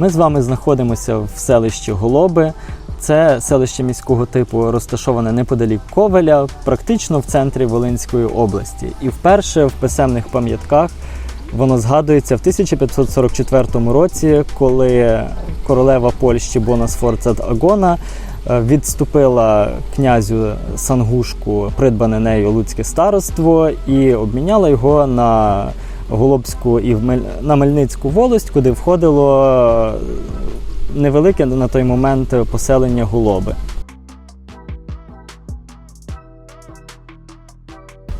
Ми з вами знаходимося в селищі Голоби. Це селище міського типу розташоване неподалік Ковеля, практично в центрі Волинської області. І вперше в писемних пам'ятках воно згадується в 1544 році, коли королева Польщі Бона Сфорцад Агона е, відступила князю Сангушку, придбане нею Луцьке староство, і обміняла його на Голобську і на Мельницьку волость, куди входило е, невелике на той момент поселення Голоби.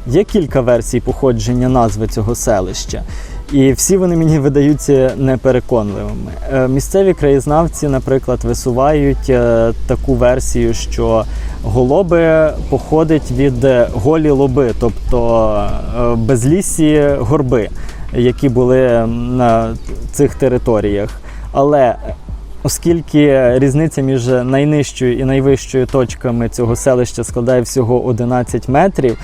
Є кілька версій походження назви цього селища, і всі вони мені видаються непереконливими. Е, Місцеві краєзнавці, наприклад, висувають е, таку версію, що голоби походить від е, голі лоби, тобто безлісі горби, які були на цих територіях. Але Оскільки різниця між найнижчою і найвищою точками цього селища складає всього 11 метрів,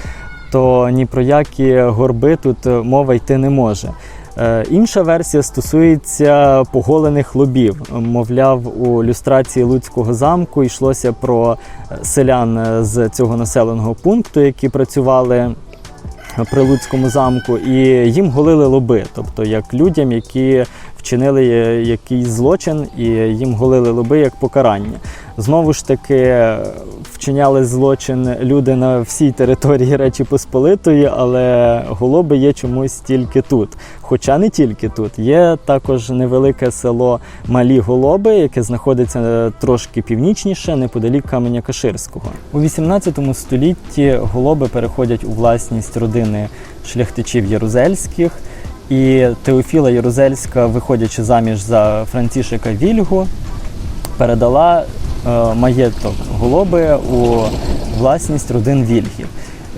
то ні про які горби тут мова йти не може. Е, Інша версія стосується поголених лобів. Мовляв, у люстрації Луцького замку йшлося про селян з цього населеного пункту, які працювали при Луцькому замку, і їм голили лоби, тобто як людям, які вчинили якийсь злочин, і їм голили лоби як покарання. Знову ж таки, вчиняли злочин люди на всій території Речі Посполитої, але голоби є чомусь тільки тут. Хоча не тільки тут. Є також невелике село Малі Голоби, яке знаходиться трошки північніше, неподалік Каменя Каширського. У 18 столітті голоби переходять у власність родини шляхтичів Ярузельських. І Теофіла Ярузельська, виходячи заміж за Франтішика Вільгу, передала е, маєток голоби у власність родин Вільгів.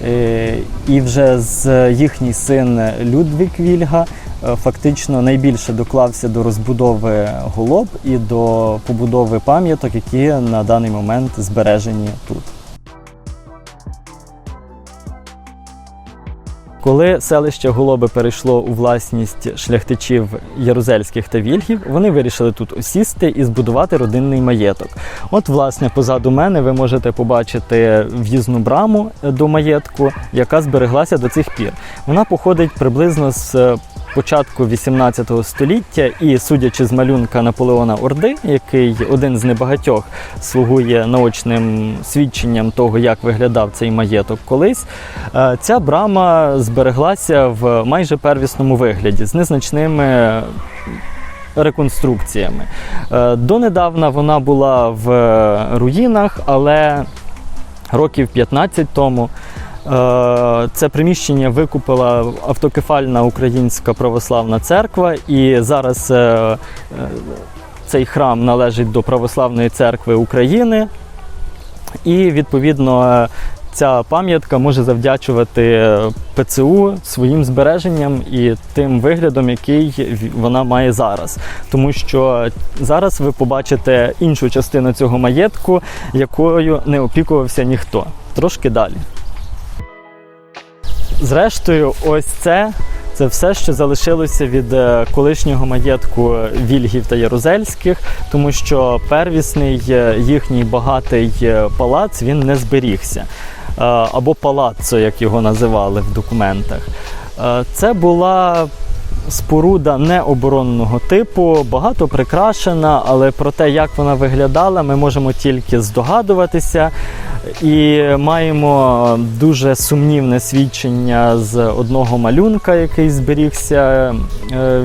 Е, і вже з їхній син Людвік Вільга е, фактично найбільше доклався до розбудови голоб і до побудови пам'яток, які на даний момент збережені тут. Коли селище Голоби перейшло у власність шляхтичів Ярузельських та Вільгів, вони вирішили тут осісти і збудувати родинний маєток. От, власне, позаду мене ви можете побачити в'їзну браму до маєтку, яка збереглася до цих пір. Вона походить приблизно з початку 18 століття, і судячи з малюнка Наполеона Орди, який один з небагатьох слугує наочним свідченням того, як виглядав цей маєток колись, е, ця брама збереглася в майже первісному вигляді з незначними. Реконструкціями. Е, Донедавна вона була в руїнах, але років 15 тому Е, Це приміщення викупила автокефальна Українська православна церква, і зараз е, е, цей храм належить до Православної церкви України. І відповідно ця пам'ятка може завдячувати ПЦУ своїм збереженням і тим виглядом, який вона має зараз. Тому що зараз ви побачите іншу частину цього маєтку, якою не опікувався ніхто. Трошки далі. Зрештою, ось це це все, що залишилося від е, колишнього маєтку Вільгів та Ярузельських, тому що первісний е, їхній багатий е, палац він не зберігся. Або палаццо, як його називали в документах. Це була споруда необоронного типу, багато прикрашена, але про те, як вона виглядала, ми можемо тільки здогадуватися. І маємо дуже сумнівне свідчення з одного малюнка, який зберігся е,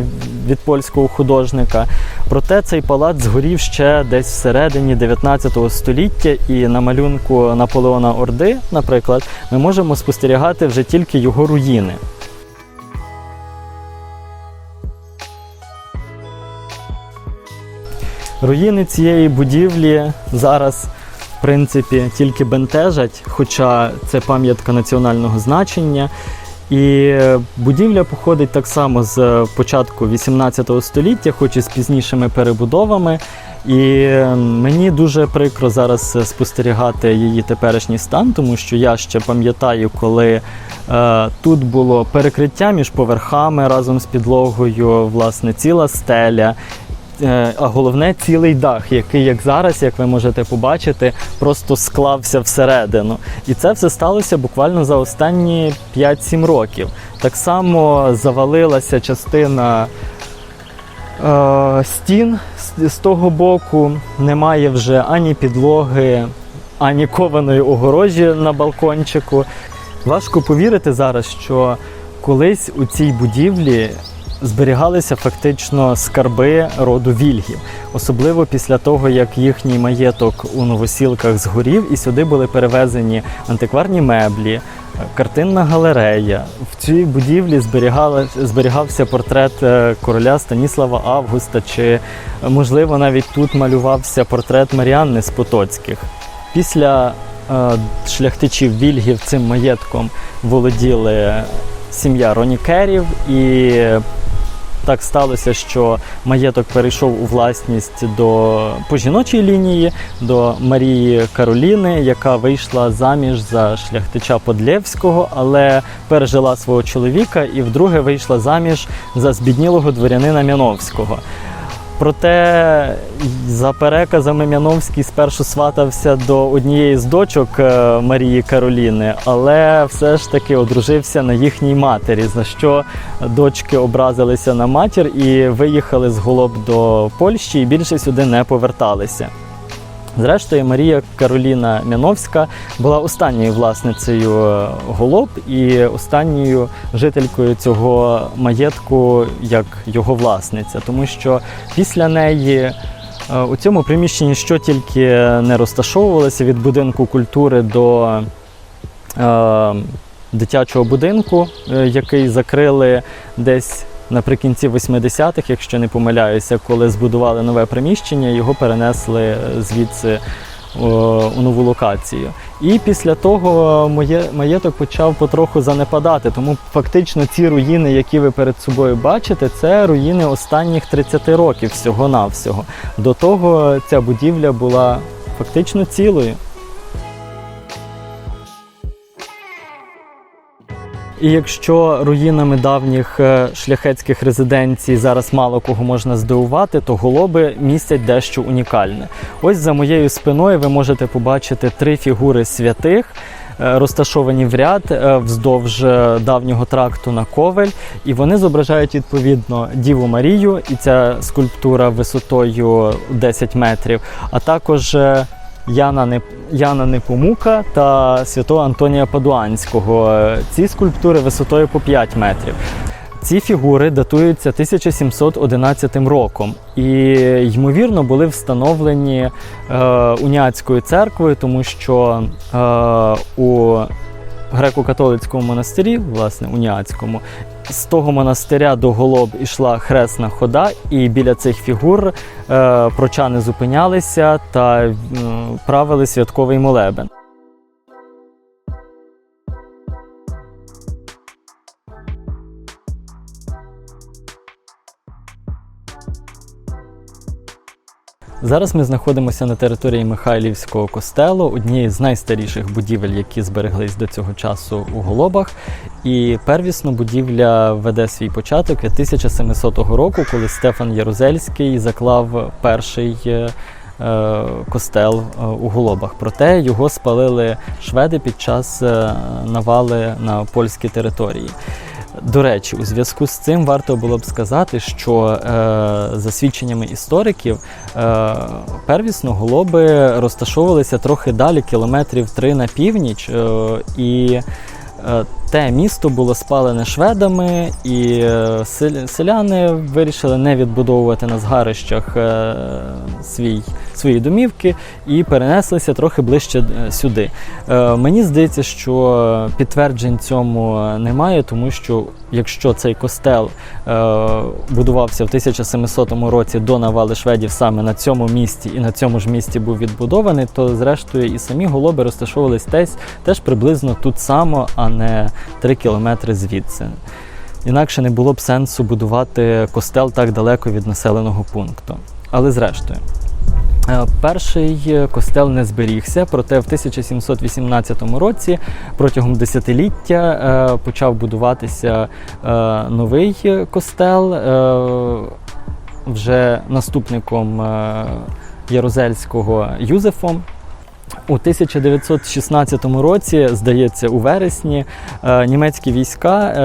від польського художника. Проте цей палац згорів ще десь всередині 19 століття, і на малюнку Наполеона Орди, наприклад, ми можемо спостерігати вже тільки його руїни. Руїни цієї будівлі зараз в принципі тільки бентежать, хоча це пам'ятка національного значення. І будівля походить так само з початку 18 століття, хоч і з пізнішими перебудовами. І мені дуже прикро зараз спостерігати її теперішній стан, тому що я ще пам'ятаю, коли е, тут було перекриття між поверхами разом з підлогою, власне, ціла стеля. Е, а головне цілий дах, який, як зараз, як ви можете побачити, просто склався всередину. І це все сталося буквально за останні 5-7 років. Так само завалилася частина е, стін з, з того боку, немає вже ані підлоги, ані кованої огорожі на балкончику. Важко повірити зараз, що колись у цій будівлі зберігалися фактично скарби роду Вільгів, особливо після того, як їхній маєток у новосілках згорів, і сюди були перевезені антикварні меблі, картинна галерея. В цій будівлі зберігався портрет е, короля Станіслава Августа, чи можливо навіть тут малювався портрет Маріанни з Потоцьких. Після е, шляхтичів Вільгів цим маєтком володіли сім'я Ронікерів, і так сталося, що маєток перейшов у власність до по жіночій лінії до Марії Кароліни, яка вийшла заміж за шляхтича Подлєвського, але пережила свого чоловіка і вдруге вийшла заміж за збіднілого дворянина Мяновського. Проте, за переказами Мяновський спершу сватався до однієї з дочок е, Марії Кароліни, але все ж таки одружився на їхній матері, за що дочки образилися на матір і виїхали з голоб до Польщі і більше сюди не поверталися. Зрештою, Марія Кароліна Мяновська була останньою власницею е, голоб і останньою жителькою цього маєтку як його власниця, тому що після неї е, у цьому приміщенні що тільки не розташовувалося від будинку культури до е, дитячого будинку, е, який закрили десь наприкінці 80-х, якщо не помиляюся, коли збудували нове приміщення, його перенесли звідси у нову локацію. І після того моє, маєток почав потроху занепадати. Тому фактично ці руїни, які ви перед собою бачите, це руїни останніх 30 років всього-навсього. До того ця будівля була фактично цілою. І якщо руїнами давніх е, шляхетських резиденцій зараз мало кого можна здивувати, то голоби містять дещо унікальне. Ось за моєю спиною ви можете побачити три фігури святих. е, Розташовані в ряд е, вздовж давнього тракту на ковель, і вони зображають відповідно Діву Марію, і ця скульптура висотою 10 метрів, а також Яна. Яна Непомука та святого Антонія Падуанського. Ці скульптури висотою по 5 метрів. Ці фігури датуються 1711 роком і, ймовірно, були встановлені е, уняцькою церквою, тому що е, у греко-католицькому монастирі, власне, уніацькому. з того монастиря до голоб ішла хресна хода, і біля цих фігур е, прочани зупинялися та правили святковий молебен. Зараз ми знаходимося на території Михайлівського костелу, однієї з найстаріших будівель, які збереглись до цього часу у Голобах. І первісно будівля веде свій початок від 1700 року, коли Стефан Ярузельський заклав перший е, е, костел е, у Голобах. Проте його спалили шведи під час навали на польські території. До речі, у зв'язку з цим варто було б сказати, що е, за свідченнями істориків е, первісно голоби розташовувалися трохи далі, кілометрів три на північ, е, і е, те місто було спалене шведами, і е, селяни вирішили не відбудовувати на згарищах е, свій, свої домівки і перенеслися трохи ближче е, сюди. Мені здається, що підтверджень цьому немає, тому що якщо цей костел будувався в 1700 році до навали шведів саме на цьому місці і на цьому ж місці був відбудований, то зрештою і самі голоби розташовувались десь теж приблизно тут само, а не 3 кілометри звідси. Інакше не було б сенсу будувати костел так далеко від населеного пункту. Але зрештою. Е, Перший костел не зберігся, проте в 1718 році протягом десятиліття е, почав будуватися е, новий костел. Вже наступником Ярузельського Юзефом. У 1916 році, здається, у вересні е, німецькі війська е,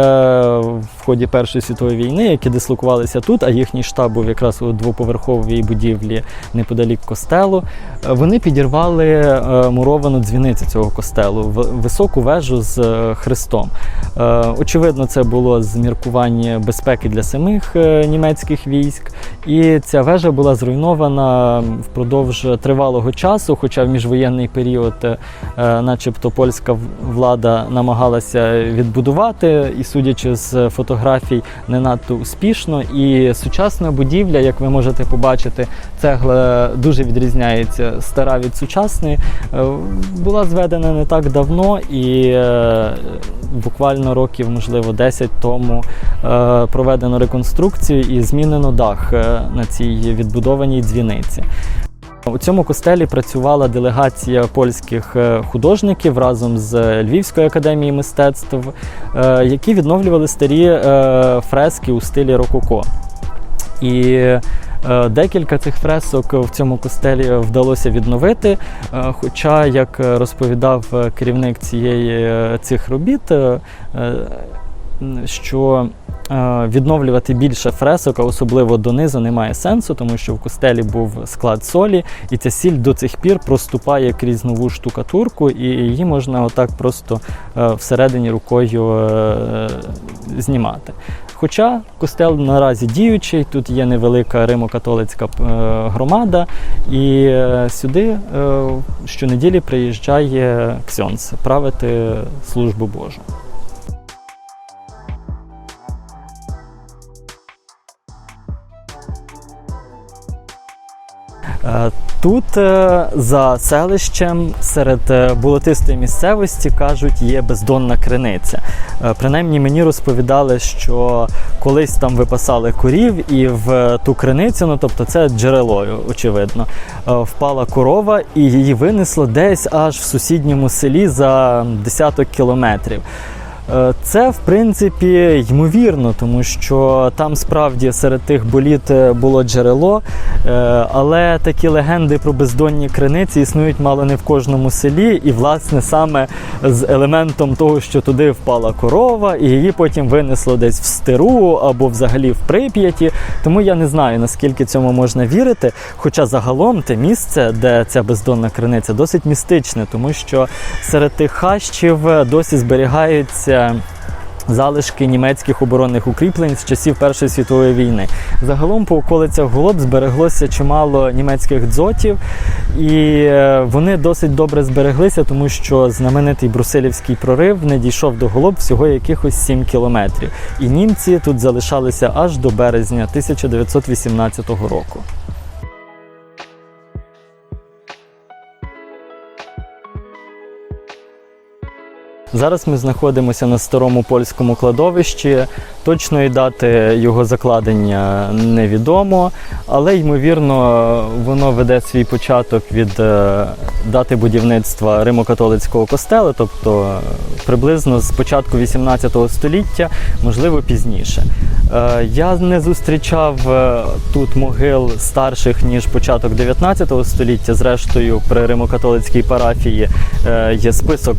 в ході Першої світової війни, які дислокувалися тут, а їхній штаб був якраз у двоповерховій будівлі неподалік костелу, е, вони підірвали муровану дзвіницю цього костелу, високу вежу з хрестом. Очевидно, це було з міркування безпеки для самих німецьких військ. І ця вежа була зруйнована впродовж тривалого часу, хоча в міжвоєнний період, е, начебто, польська влада намагалася відбудувати, і судячи з фотографій, не надто успішно. І сучасна будівля, як ви можете побачити, цегла дуже відрізняється стара від сучасної. Е, Була зведена не так давно і е, буквально років, можливо, 10 тому проведено реконструкцію і змінено дах на цій відбудованій дзвіниці. У цьому костелі працювала делегація польських е, художників разом з Львівської академії мистецтв, е, які відновлювали старі е, фрески у стилі рококо. І е, декілька цих фресок в цьому костелі вдалося відновити. е, Хоча, як розповідав е, керівник цієї, е, цих робіт, е, е, що е, відновлювати більше фресок, а особливо донизу, немає сенсу, тому що в костелі був склад солі, і ця сіль до цих пір проступає крізь нову штукатурку, і її можна отак просто е, всередині рукою е, знімати. Хоча костел наразі діючий, тут є невелика римо-католицька е, громада, і е, сюди е, щонеділі приїжджає ксьонц правити службу Божу. Тут е, за селищем серед е, болотистої місцевості кажуть, є бездонна криниця. Е, Принаймні мені розповідали, що колись там випасали корів, і в ту криницю, ну тобто це джерело, очевидно, е, впала корова і її винесло десь аж в сусідньому селі за десяток кілометрів. Е, Це, в принципі, ймовірно, тому що там справді серед тих боліт е, було джерело, е, але такі легенди про бездонні криниці існують мало не в кожному селі, і, власне, саме з елементом того, що туди впала корова, і її потім винесло десь в стиру або взагалі в прип'яті. Тому я не знаю, наскільки цьому можна вірити. Хоча загалом те місце, де ця бездонна криниця, досить містичне, тому що серед тих хащів досі зберігаються. Залишки німецьких оборонних укріплень з часів Першої світової війни. Загалом по околицях Голоб збереглося чимало німецьких дзотів, і е, вони досить добре збереглися, тому що знаменитий Брусилівський прорив не дійшов до Голоб всього якихось 7 кілометрів. І німці тут залишалися аж до березня 1918 року. Зараз ми знаходимося на старому польському кладовищі. Точної дати його закладення невідомо, але ймовірно воно веде свій початок від е, дати будівництва Римо-католицького костелу, тобто е, приблизно з початку 18 століття, можливо пізніше. Е, Я не зустрічав тут могил старших ніж початок 19 століття. Зрештою, при Римо-католицькій парафії є список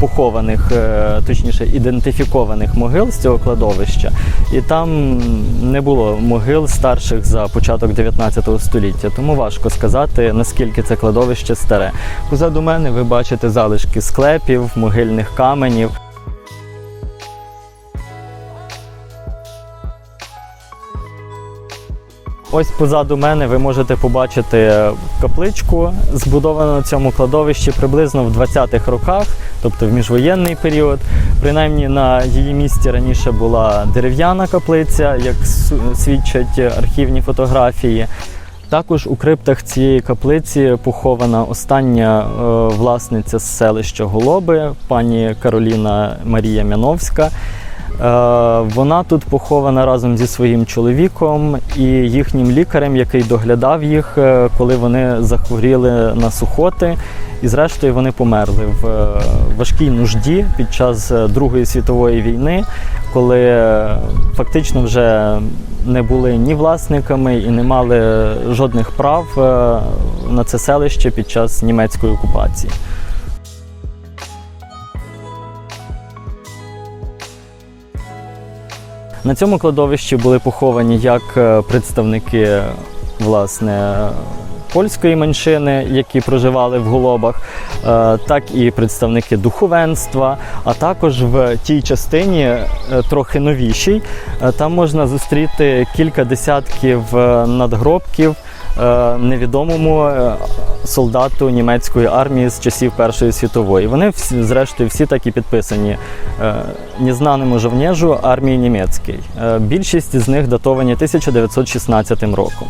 похованих, е, точніше ідентифікованих могил з цього кладовища, і там не було могил старших за початок 19 століття. Тому важко сказати, наскільки це кладовище старе. Позаду мене ви бачите залишки склепів, могильних каменів. Ось позаду мене ви можете побачити капличку, збудовану на цьому кладовищі приблизно в 20-х роках, тобто в міжвоєнний період. Принаймні на її місці раніше була дерев'яна каплиця, як свідчать архівні фотографії. Також у криптах цієї каплиці похована остання е, власниця з селища Голоби, пані Кароліна Марія Мяновська. Е, Вона тут похована разом зі своїм чоловіком і їхнім лікарем, який доглядав їх, е, коли вони захворіли на сухоти. І зрештою вони померли в е, важкій нужді під час Другої світової війни, коли фактично вже не були ні власниками і не мали жодних прав на це селище під час німецької окупації. На цьому кладовищі були поховані як е, представники власне польської меншини, які проживали в Голобах, е, так і представники духовенства. А також в тій частині, е, трохи новішій, там можна зустріти кілька десятків надгробків невідомому солдату німецької армії з часів Першої світової. Вони всі, зрештою всі так і підписані е, незнаному жовнежу армії німецької. Е, Більшість з них датовані 1916 роком.